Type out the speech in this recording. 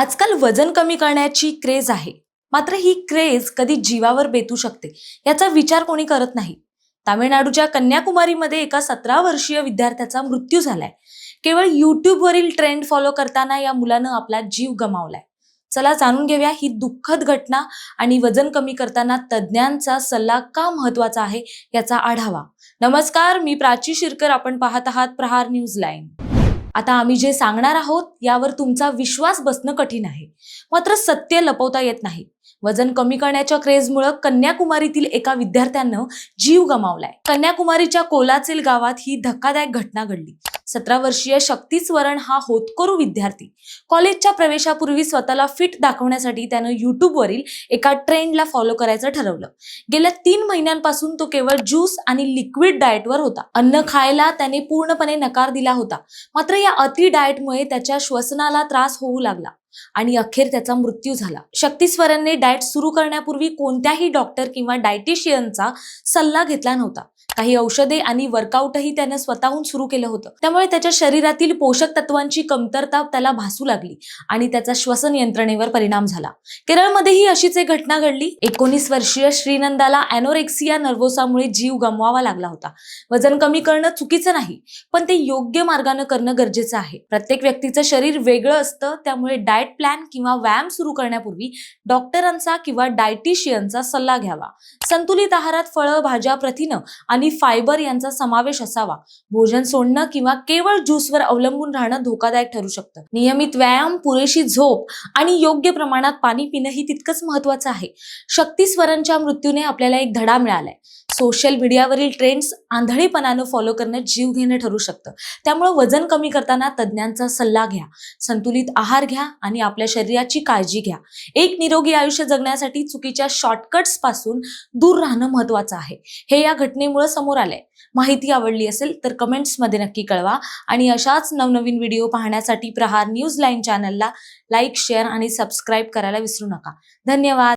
आजकाल वजन कमी करण्याची क्रेज आहे. मात्र ही क्रेज कधी जीवावर बेतू शकते याचा विचार कोणी करत नाही. तामिळनाडूच्या कन्याकुमारीमध्ये एका सतरा वर्षीय विद्यार्थ्याचा मृत्यू झालाय. केवळ युट्यूबवरील ट्रेंड फॉलो करताना या मुलानं आपला जीव गमावलाय. चला जाणून घेऊया ही दुःखद घटना आणि वजन कमी करताना तज्ज्ञांचा सल्ला का महत्त्वाचा आहे याचा आढावा. नमस्कार मी प्राची शिरकर आपण पाहत आहात प्रहार न्यूज लाईन. आता आम्ही जे सांगणार आहोत यावर तुमचा विश्वास बसणं कठीण आहे. मात्र सत्य लपवता येत नाही. वजन कमी करण्याच्या क्रेजमुळे कन्याकुमारीतील एका विद्यार्थ्यानं जीव गमावलाय. कन्याकुमारीच्या कोलाचेल गावात ही धक्कादायक घटना घडली. सतरा वर्षीय शक्ती स्वरण हा होतकरू विद्यार्थी. कॉलेजच्या प्रवेशापूर्वी स्वतःला फिट दाखवण्यासाठी त्यानं युट्यूबवरील एका ट्रेंडला फॉलो करायचं ठरवलं. गेल्या तीन महिन्यांपासून तो केवळ ज्यूस आणि लिक्विड डाएटवर होता. अन्न खायला त्याने पूर्णपणे नकार दिला होता. मात्र या अति डाएटमुळे त्याच्या श्वसनाला त्रास होऊ लागला आणि अखेर त्याचा मृत्यू झाला. शक्तीस्वरनने डाएट सुरू करण्यापूर्वी कोणत्याही डॉक्टर किंवा डायटिशियनचा सल्ला घेतला नव्हता. काही औषधे आणि वर्कआउटही त्याने स्वतःहून सुरू केलं होतं. त्यामुळे त्याच्या शरीरातील पोषक तत्वांची कमतरता त्याला भासू लागली आणि त्याचा श्वसन यंत्रणेवर परिणाम झाला. केरळमध्येही अशीच एक घटना घडली. एकोणीस वर्षीय श्रीनंदाला अॅनोरेक्सिया नर्वोसामुळे जीव गमवावा लागला होता. वजन कमी करणं चुकीचं नाही पण ते योग्य मार्गानं करणं गरजेचं आहे. प्रत्येक व्यक्तीचं शरीर वेगळं असतं त्यामुळे डाएट प्लॅन किंवा व्यायाम सुरू करण्यापूर्वी डॉक्टरांचा किंवा डायटिशियनचा सल्ला घ्यावा. संतुलित आहारात फळं भाज्या प्रथिनं आणि फायबर यांचा समावेश असावा. भोजन सोडणं किंवा केवळ ज्यूसवर अवलंबून राहणं धोकादायक ठरू शकतं. नियमित व्यायाम पुरेशी झोप आणि योग्य प्रमाणात पाणी पिणं ही तितकंच महत्वाचं आहे. शक्ती स्वरांच्या मृत्यूने आपल्याला एक धडा मिळालाय. सोशल मीडियावरील ट्रेंड्स आंधळीपणानं फॉलो करणं जीव घेणं ठरू शकतं. त्यामुळे वजन कमी करताना तज्ज्ञांचा सल्ला घ्या. संतुलित आहार घ्या आणि आपल्या शरीराची काळजी घ्या. एक निरोगी आयुष्य जगण्यासाठी चुकीच्या शॉर्टकट्सपासून दूर राहणं महत्वाचं आहे. हे या घटनेमुळे समोर आलंय. माहिती आवडली असेल तर कमेंट्समध्ये नक्की कळवा आणि अशाच नवनवीन व्हिडिओ पाहण्यासाठी प्रहार न्यूज लाईन चॅनलला लाईक शेअर आणि सबस्क्राईब करायला विसरू नका. धन्यवाद.